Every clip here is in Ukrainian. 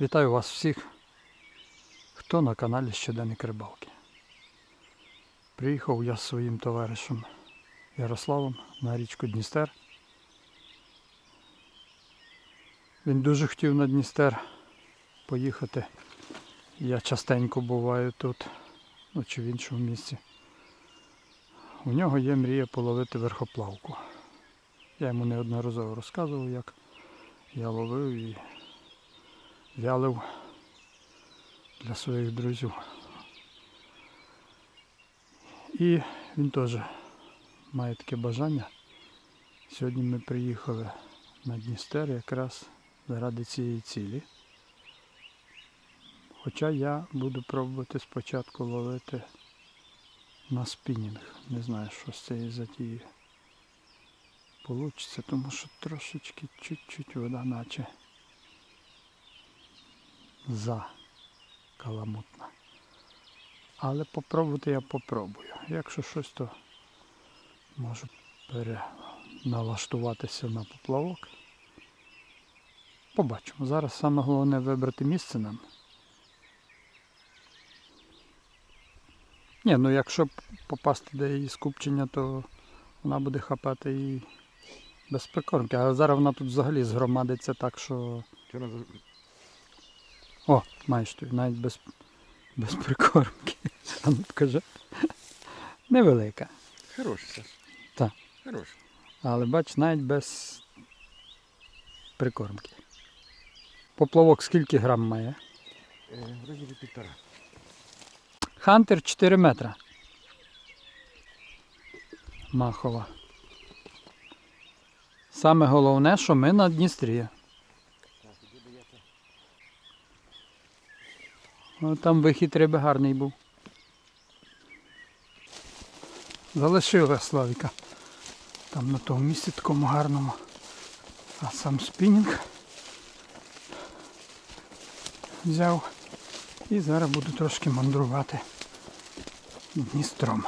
Вітаю вас всіх, хто на каналі Щоденник Рибалки. Приїхав я з своїм товаришем Ярославом на річку Дністер. Він дуже хотів на Дністер поїхати. Я частенько буваю тут, ну чи в іншому місці. У нього є мрія половити верхоплавку. Я йому неодноразово розказував, як я ловив і вялив для своїх друзів. І він теж має таке бажання. Сьогодні ми приїхали на Дністер якраз заради цієї цілі. Хоча я буду пробувати спочатку ловити на спінінг. Не знаю, що з цієї затії получиться, тому що трошечки чуть-чуть вода наче за каламутна. Але попробувати я попробую. Якщо щось, то можу переналаштуватися на поплавок. Побачимо. Зараз саме головне вибрати місце нам. Ні, ну якщо попасти до її скупчення, то вона буде хапати і без прикормки. А зараз вона тут взагалі згромадиться так, що. О, маєш навіть без, без прикормки. А ну покажи. Невелика. Хороший, Саш. Так. Хороший. Але бач, навіть без прикормки. Поплавок скільки грам має? Е, Вроді би півтора. Хантер 4 метра. Махова. Саме головне, що ми на Дністрі. Так, іди до яка. О, там вихід риби гарний був. Залишили Славіка. Там на тому місці такому гарному. А сам спінінг взяв. І зараз буду трошки мандрувати Дністром.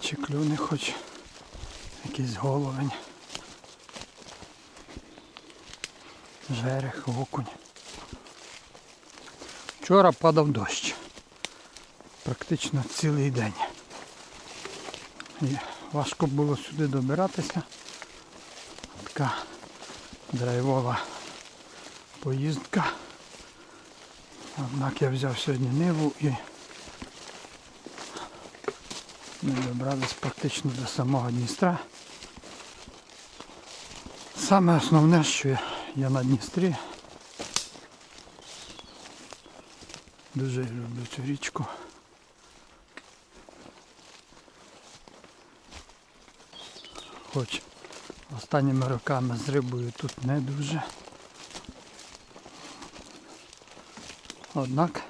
Чи клюне хоч якийсь головень. Жерех, окунь. Вчора падав дощ. Практично цілий день. І важко було сюди добиратися. Така драйвова поїздка. Однак я взяв сьогодні ниву і ми добрались практично до самого Дністра. Саме основне, що я- на Дністрі. Дуже люблю цю річку. Хоч останніми роками з рибою тут не дуже. Однак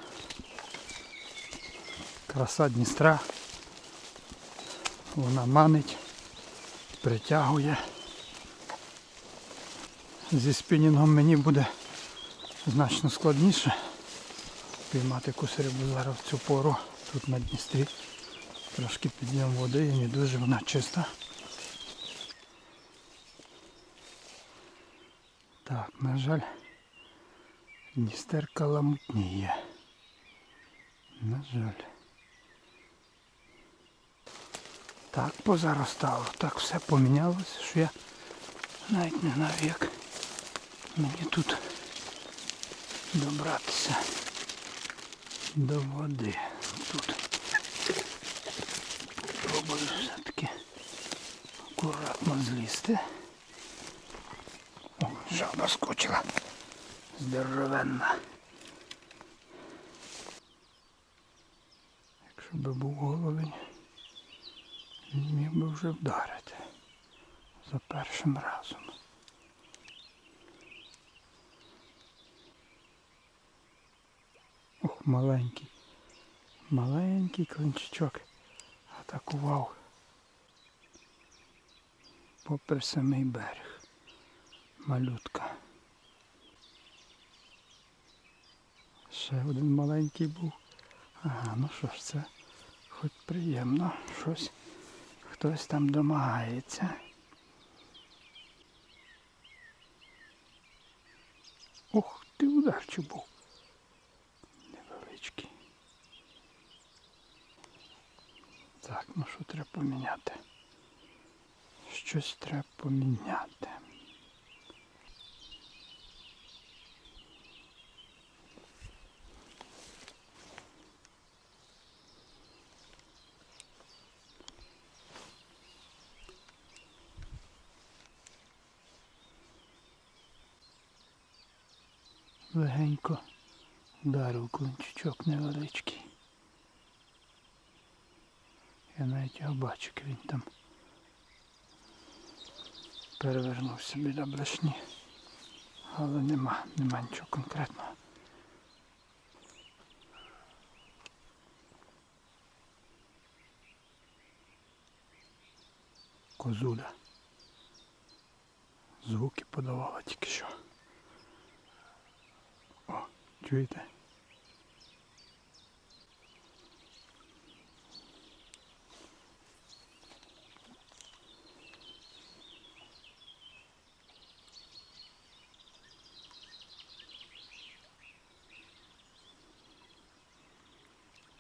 краса Дністра вона манить, притягує. Зі спінінгом мені буде значно складніше піймати якусь рибу зараз в цю пору тут на Дністрі. Трошки підйом води і не дуже вона чиста. Так, на жаль, Дністер каламутніє. На жаль. Так позаростало, так все помінялося, що я навіть не знаю, як мені тут добратися до води. Тут пробую все-таки акуратно злізти. О, жаба скочила. Здоровенна. Якщо би був головень, би вже вдарити за першим разом. Ох, маленький. Маленький клинчичок атакував попри самий берег. Малютка. Ще один маленький був. Ага, ну що ж це? Хоч приємно, щось хтось там домагається. Ох, ти ударчик був. Невеличкий. Так, ну що треба поміняти? Щось треба поміняти. Легенько вдарив клинчичок невеличкий. Я навіть його бачу, як він там перевернувся біля блешні. Але нема, нема нічого конкретного. Козуля. Звуки подавала тільки що. Чуєте?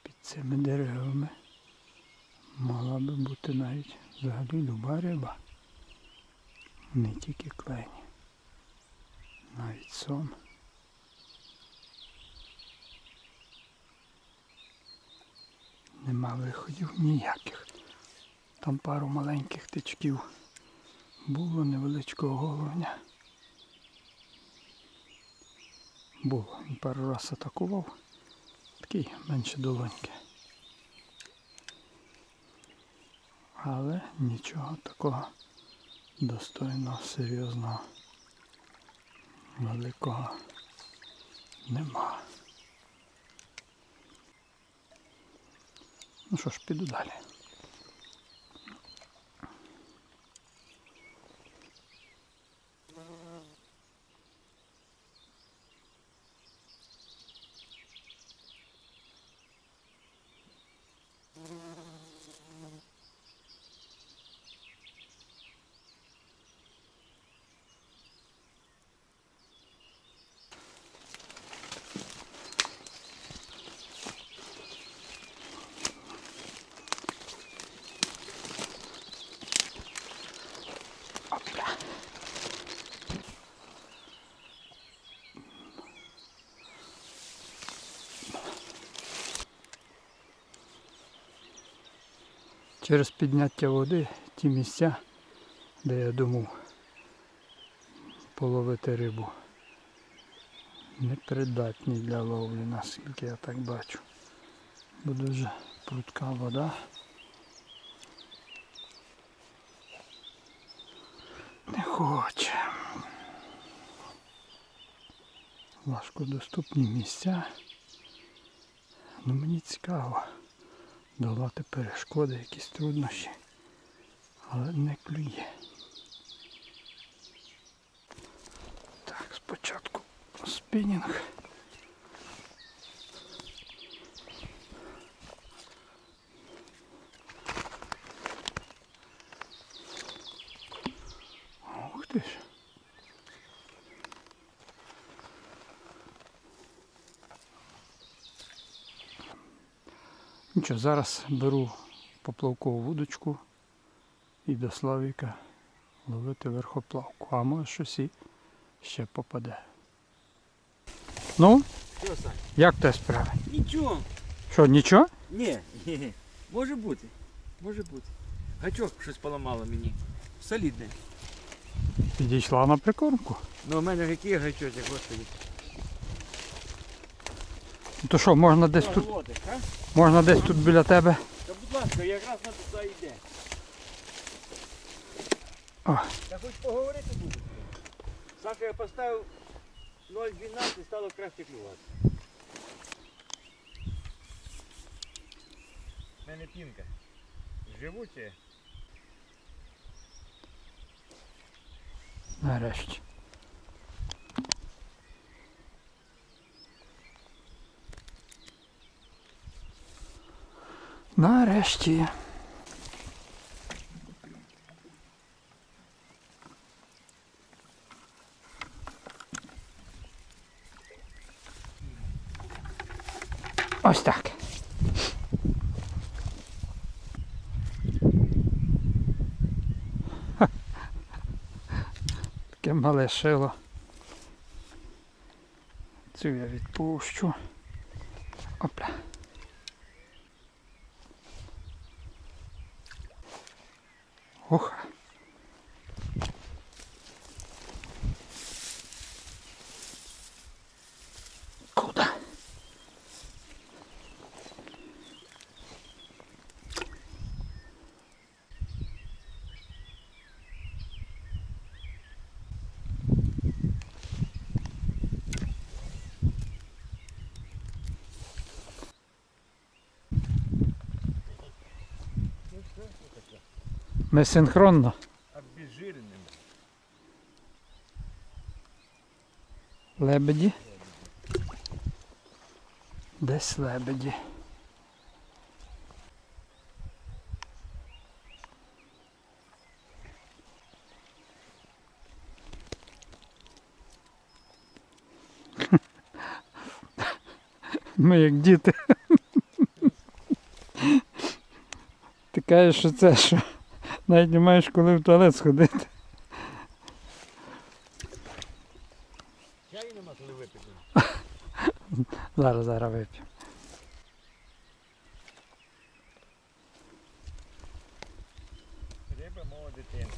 Під цими деревами мала би бути навіть взагалі люба риба. Не тільки клені. Навіть сом. Нема виходів ніяких. Там пару маленьких тичків було невеличкого головня. Було. Він пару раз атакував. Такий менше долоньки. Але нічого такого достойного, серйозного, великого нема. Ну що ж, піду далі. Через підняття води ті місця, де я думав половити рибу, непридатні для ловлі, наскільки я так бачу. Бо дуже прудка вода. Не хоче. Важкодоступні місця. Ну мені цікаво долати перешкоди, якісь труднощі, але не клює. Так, спочатку спінінг. Ух ти ж. Нічого, зараз беру поплавкову вудочку і до Славіка ловити верхоплавку. А може щось і ще попаде. Ну, Що, Сань? як те справи? Нічого. Що, нічого? Ні, ні. Може бути. Може бути. Гачок щось поламало мені. Солідне. Підійшла на прикормку. Ну у мене який гачочок, господи. Ну, То що, можна десь тут, а? можна десь тут біля тебе. Та будь ласка, якраз на туди йде. О. Та хоч поговорити буду. Саша я поставив 0,12 і стало краще клювати. У мене пінка. Живуче. Нарешті. Нарешті. Ось так. Таке мале шило. Цю я відпущу. Опля. Ух. Ми синхронно. Обезжиренным. Лебеді. Десь лебеді. Ми як діти. Ти кажеш, що це що? Навіть не маєш коли в туалет сходити. Чаю нема коли випити. Зараз, зараз вип'ю. Риба мова дитина.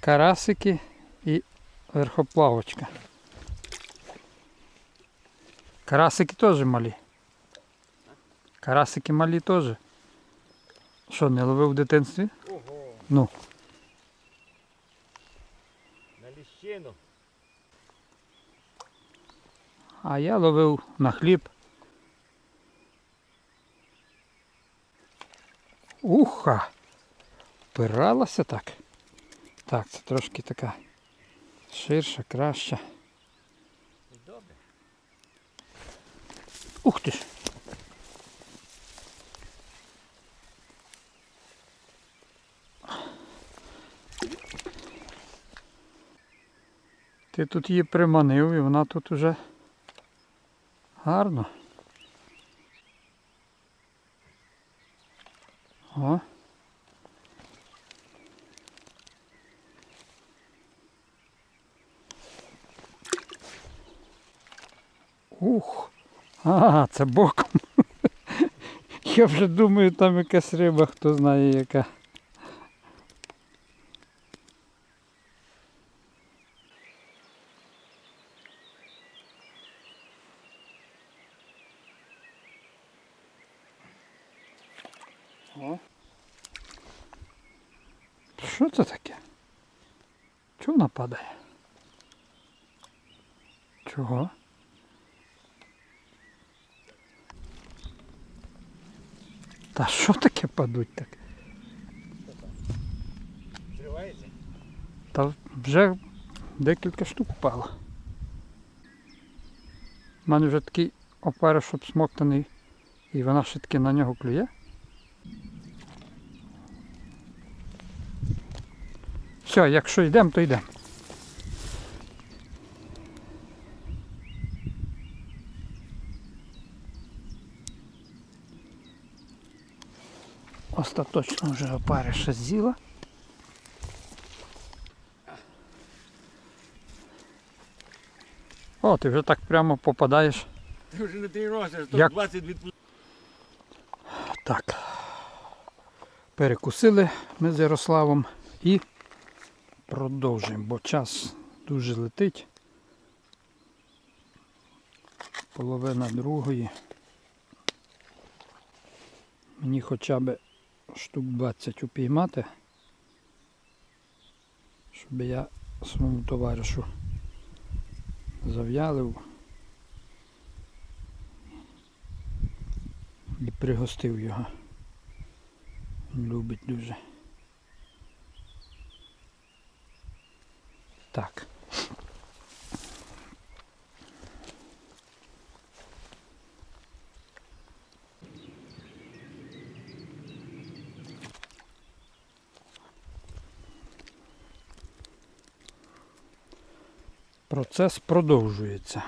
карасики і верхоплавочка. Карасики теж малі. Карасики малі теж. Що, не ловив в дитинстві? Ого, Ну, на ліщину. а я ловив на хліб. Уха! Впиралася так. Так, це трошки така ширша, краща. Добре. Ух ти ж! Ти тут її приманив і вона тут уже гарно. О. Ух! А, це боком. Я вже думаю, там якась риба, хто знає яка. О. Що це таке? Чого вона падає? Чого? Та що таке падуть так? Зривається? Та вже декілька штук впало. У мене вже такий опариш обсмоктаний, і вона ще таки на нього клює. Все, якщо йдемо, то йдемо. Остаточно вже опариша з'їла. О, ти вже так прямо попадаєш. Ти вже не тренувався, Як? 120 від Так. Перекусили ми з Ярославом і продовжуємо, бо час дуже летить. Половина другої. Мені хоча б штук 20 упіймати, щоб я своєму товаришу зав'ялив і пригостив його. Він любить дуже. Так. Процес продовжується.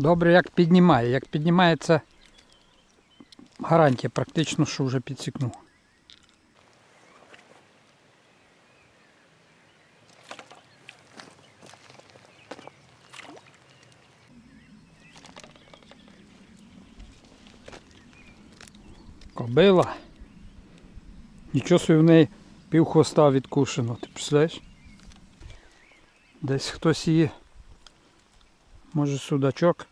Добре, як піднімає. Як піднімає, це гарантія практично, що вже підсікнув. Кобила. Нічого собі в неї пів хвоста відкушено. Ти представляєш? Десь хтось її Може судачок.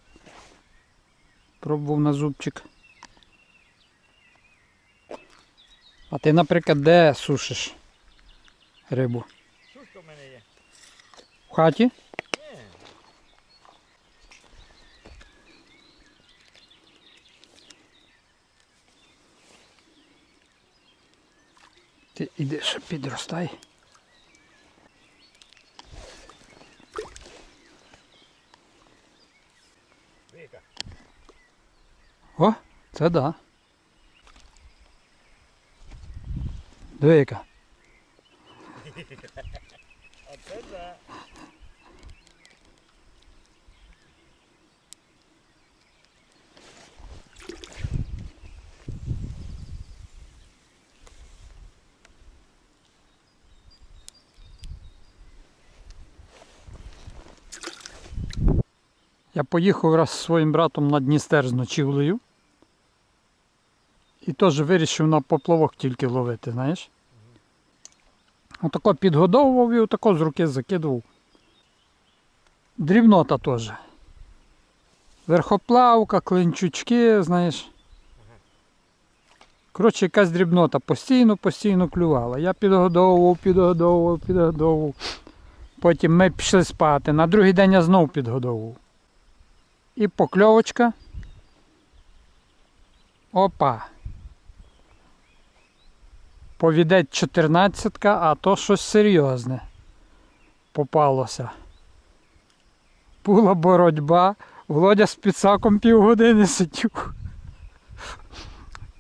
Пробував на зубчик. А ти, наприклад, де сушиш рибу? Сушка в мене є. В хаті? Ти іди ще підростай. Вика. О, це да. Диви яка. А це да. Я поїхав раз зі своїм братом на Дністер з ночівлею. Теж вирішив на поплавок тільки ловити, знаєш. Отако підгодовував і отако з руки закидував. Дрібнота теж. Верхоплавка, клинчучки, знаєш. Коротше, якась дрібнота постійно, постійно клювала. Я підгодовував, підгодовував, підгодовував. Потім ми пішли спати. На другий день я знов підгодовував. І покльовочка. Опа. Повідець 14, а то щось серйозне попалося. Була боротьба. Володя з підсаком півгодини сидів.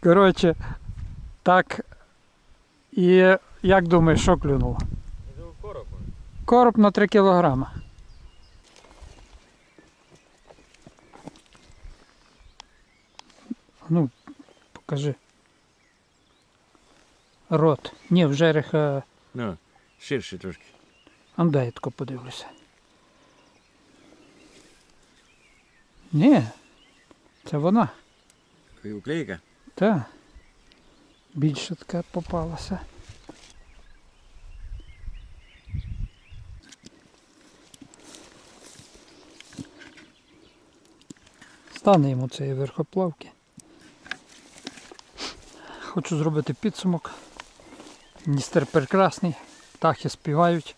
Коротше, так. І як думаєш, що клюнуло? Короб. Короб на 3 кілограма. Ну, покажи. Рот. Ні, в жереха. Ну, ширше трошки. А дай я тако подивлюся. Ні. Це вона. Уклейка? Та. Більше така попалася. Стане йому цієї верхоплавки. Хочу зробити підсумок. Дністер прекрасний, птахи співають.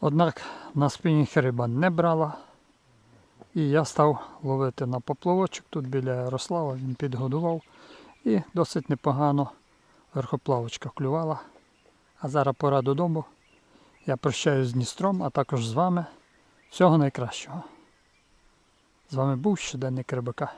Однак на спінінг риба не брала. І я став ловити на поплавочок тут біля Ярослава, він підгодував. І досить непогано верхоплавочка клювала. А зараз пора додому. Я прощаюсь з Дністром, а також з вами. Всього найкращого. З вами був щоденник Рибака.